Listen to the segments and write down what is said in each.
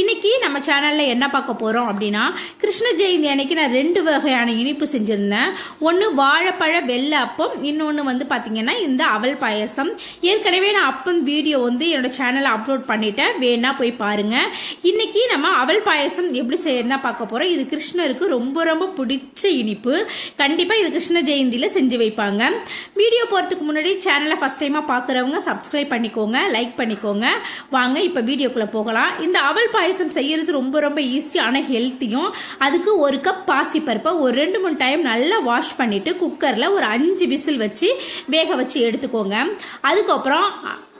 இன்னைக்கு நம்ம சேனல்ல என்ன பார்க்க போறோம் அப்படின்னா கிருஷ்ண ஜெயந்தி அன்னைக்கு நான் ரெண்டு வகையான இனிப்பு செஞ்சிருந்தேன். ஒன்று வாழைப்பழ வெள்ளை அப்பம் இன்னொன்று வந்து பார்த்தீங்கன்னா இந்த அவல் பாயசம். ஏற்கனவே நான் அப்பம் வீடியோ வந்து என்னோட சேனலில் அப்லோட் பண்ணிட்டேன். வேணா போய் பாருங்க. இன்னைக்கு நம்ம அவல் பாயசம் எப்படி செய்யறதா பார்க்க போறோம். இது கிருஷ்ணருக்கு ரொம்ப ரொம்ப பிடிச்ச இனிப்பு. கண்டிப்பா இது கிருஷ்ண ஜெயந்தியில செஞ்சு வைப்பாங்க. வீடியோ போறதுக்கு முன்னாடி சேனலை ஃபர்ஸ்ட் டைமா பார்க்குறவங்க சப்ஸ்கிரைப் பண்ணிக்கோங்க லைக் பண்ணிக்கோங்க. வாங்க இப்போ வீடியோக்குள்ள போகலாம். இந்த அவல் பாயசம் செய்யறது ரொம்ப ரொம்ப ஈஸி ஆனால் ஹெல்த்தியும் அதுக்கு ஒரு கப் பாசிப்பருப்பை ஒரு ரெண்டு மூணு டைம் நல்லா வாஷ் பண்ணிவிட்டு குக்கரில் ஒரு அஞ்சு விசில் வச்சு வேக வச்சு எடுத்துக்கோங்க. அதுக்கப்புறம்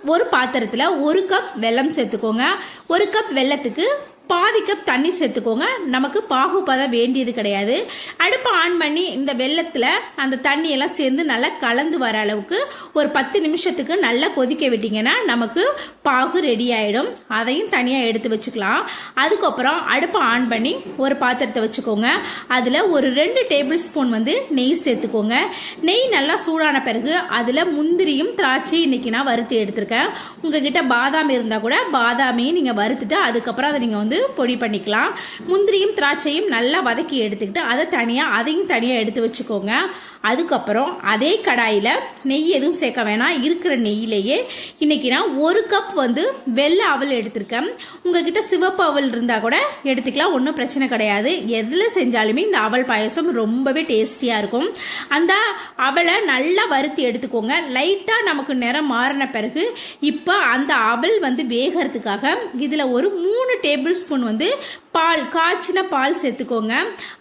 ஒரு பாத்திரத்தில் ஒரு கப் வெல்லம் சேர்த்துக்கோங்க. ஒரு கப் வெல்லத்துக்கு பாதி கப் தண்ணி சேர்த்துக்கோங்க. நமக்கு பாகுபதம் வேண்டியது கிடையாது. அடுப்பை ஆன் பண்ணி இந்த வெள்ளத்தில் அந்த தண்ணியெல்லாம் சேர்ந்து நல்லா கலந்து வர அளவுக்கு ஒரு பத்து நிமிஷத்துக்கு நல்லா கொதிக்க விட்டிங்கன்னா நமக்கு பாகு ரெடி ஆகிடும் அதையும் தனியாக எடுத்து வச்சுக்கலாம். அதுக்கப்புறம் அடுப்பை ஆன் பண்ணி ஒரு பாத்திரத்தை வச்சுக்கோங்க. அதில் ஒரு ரெண்டு டேபிள் ஸ்பூன் வந்து நெய் சேர்த்துக்கோங்க. நெய் நல்லா சூடான பிறகு அதில் முந்திரியும் திராட்சை இன்னைக்கு நான் வறுத்து எடுத்திருக்கேன். உங்ககிட்ட பாதாம் இருந்தால் கூட பாதாமையும் நீங்கள் வறுத்துட்டு அதுக்கப்புறம் அதை நீங்கள் வந்து பொடி பண்ணிக்கலாம். முந்திரியும் திராட்சையும் நல்லா வதக்கி எடுத்துக்கிட்டு அதை தனியாக அதையும் தனியாக எடுத்து வச்சுக்கோங்க. அதுக்கப்புறம் அதே கடாயில் நெய் எதுவும் சேர்க்க வேணாம். இருக்கிற நெய்யிலேயே இன்றைக்கி நான் ஒரு கப் வந்து வெள்ளை அவல் எடுத்திருக்கேன். உங்ககிட்ட சிவப்பு அவல் இருந்தால் கூட எடுத்துக்கலாம் ஒன்றும் பிரச்சனை கிடையாது. எதில் செஞ்சாலுமே இந்த அவல் பாயசம் ரொம்பவே டேஸ்டியாக இருக்கும். அந்த அவலை நல்லா வறுத்தி எடுத்துக்கோங்க. லைட்டாக நமக்கு நிறம் மாறின பிறகு இப்போ அந்த அவல் வந்து வேகிறதுக்காக இதில் ஒரு மூணு டேபிள் ஸ்பூன் வந்து பால் காய்ச்சின பால் சேர்த்துக்கோங்க.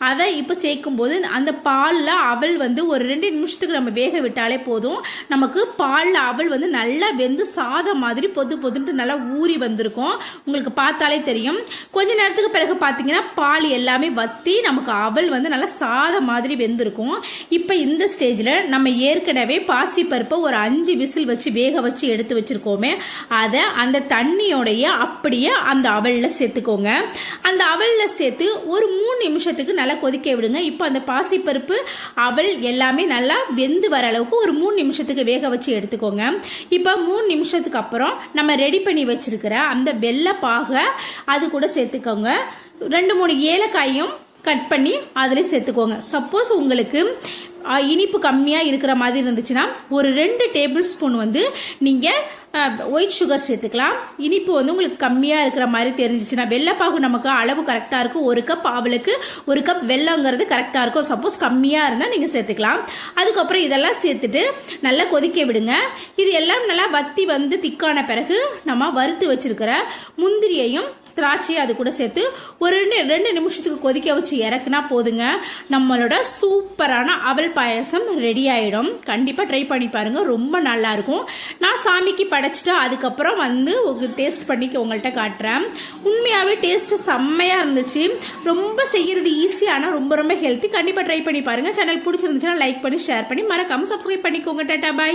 அதை இப்போ சேர்க்கும் போது அந்த பாலில் அவல் வந்து ஒரு ரெண்டு நிமிஷத்துக்கு நம்ம வேக விட்டாலே போதும். நமக்கு பாலில் அவள் வந்து நல்லா வெந்து சாதம் மாதிரி பொது பொதுன்ட்டு நல்லா ஊறி வந்திருக்கும். உங்களுக்கு பார்த்தாலே தெரியும். கொஞ்ச நேரத்துக்கு பிறகு பார்த்தீங்கன்னா பால் எல்லாமே வத்தி நமக்கு அவல் வந்து நல்லா சாதம் மாதிரி வெந்திருக்கும். இப்போ இந்த ஸ்டேஜில் நம்ம ஏற்கனவே பாசி பருப்பை ஒரு அஞ்சு விசில் வச்சு வேக வச்சு எடுத்து வச்சிருக்கோமே. அதை அந்த தண்ணியோடைய அப்படியே அந்த அவலில் சேர்த்துக்கோங்க. அந்த அவலில் சேர்த்து ஒரு மூணு நிமிஷத்துக்கு நல்லா கொதிக்க விடுங்க. இப்போ அந்த பாசிப்பருப்பு அவல் எல்லாமே நல்லா வெந்து வர அளவுக்கு ஒரு மூணு நிமிஷத்துக்கு வேக வச்சு எடுத்துக்கோங்க. இப்போ மூணு நிமிஷத்துக்கு அப்புறம் நம்ம ரெடி பண்ணி வச்சிருக்கிற அந்த வெள்ளை பாகை அது கூட சேர்த்துக்கோங்க. ரெண்டு மூணு ஏலக்காயும் கட் பண்ணி அதில் சேர்த்துக்கோங்க. சப்போஸ் உங்களுக்கு இனிப்பு கம்மியாக இருக்கிற மாதிரி இருந்துச்சுன்னா ஒரு ரெண்டு டேபிள் ஸ்பூன் வந்து நீங்கள் ஒயிட் சுகர் சேர்த்துக்கலாம். இனிப்பு வந்து உங்களுக்கு கம்மியாக இருக்கிற மாதிரி தெரிஞ்சிச்சுன்னா வெள்ளைப்பாகு நமக்கு அளவு கரெக்டாக இருக்கும். ஒரு கப் அவளுக்கு ஒரு கப் வெள்ளங்கிறது கரெக்டாக இருக்கும். சப்போஸ் கம்மியாக இருந்தால் நீங்கள் சேர்த்துக்கலாம். அதுக்கப்புறம் இதெல்லாம் சேர்த்துட்டு நல்லா கொதிக்க விடுங்க. இது எல்லாம் நல்லா வத்தி வந்து திக்கான பிறகு நம்ம வறுத்து வச்சிருக்கிற முந்திரியையும் திராட்சை அது கூட சேர்த்து ஒரு ரெண்டு ரெண்டு நிமிஷத்துக்கு கொதிக்க வச்சு இறக்குனா போதுங்க. நம்மளோட சூப்பரான அவல் பாயசம் ரெடி ஆயிடும். கண்டிப்பாக ட்ரை பண்ணி பாருங்க. ரொம்ப நல்லா இருக்கும். நான் சாமிக்கு படைச்சிட்டு அதுக்கப்புறம் வந்து டேஸ்ட் பண்ணி உங்கள்கிட்ட காட்டுறேன். உண்மையாகவே டேஸ்ட் செம்மையாக இருந்துச்சு. ரொம்ப செய்கிறது ஈஸி ஆனால் ரொம்ப ரொம்ப ஹெல்த்தி கண்டிப்பாக ட்ரை பண்ணி பாருங்க. சேனல் பிடிச்சிருந்துச்சுன்னா லைக் பண்ணி ஷேர் பண்ணி மறக்காமல் சப்ஸ்கிரைப் பண்ணிக்கோங்க. டாட்டா பாய்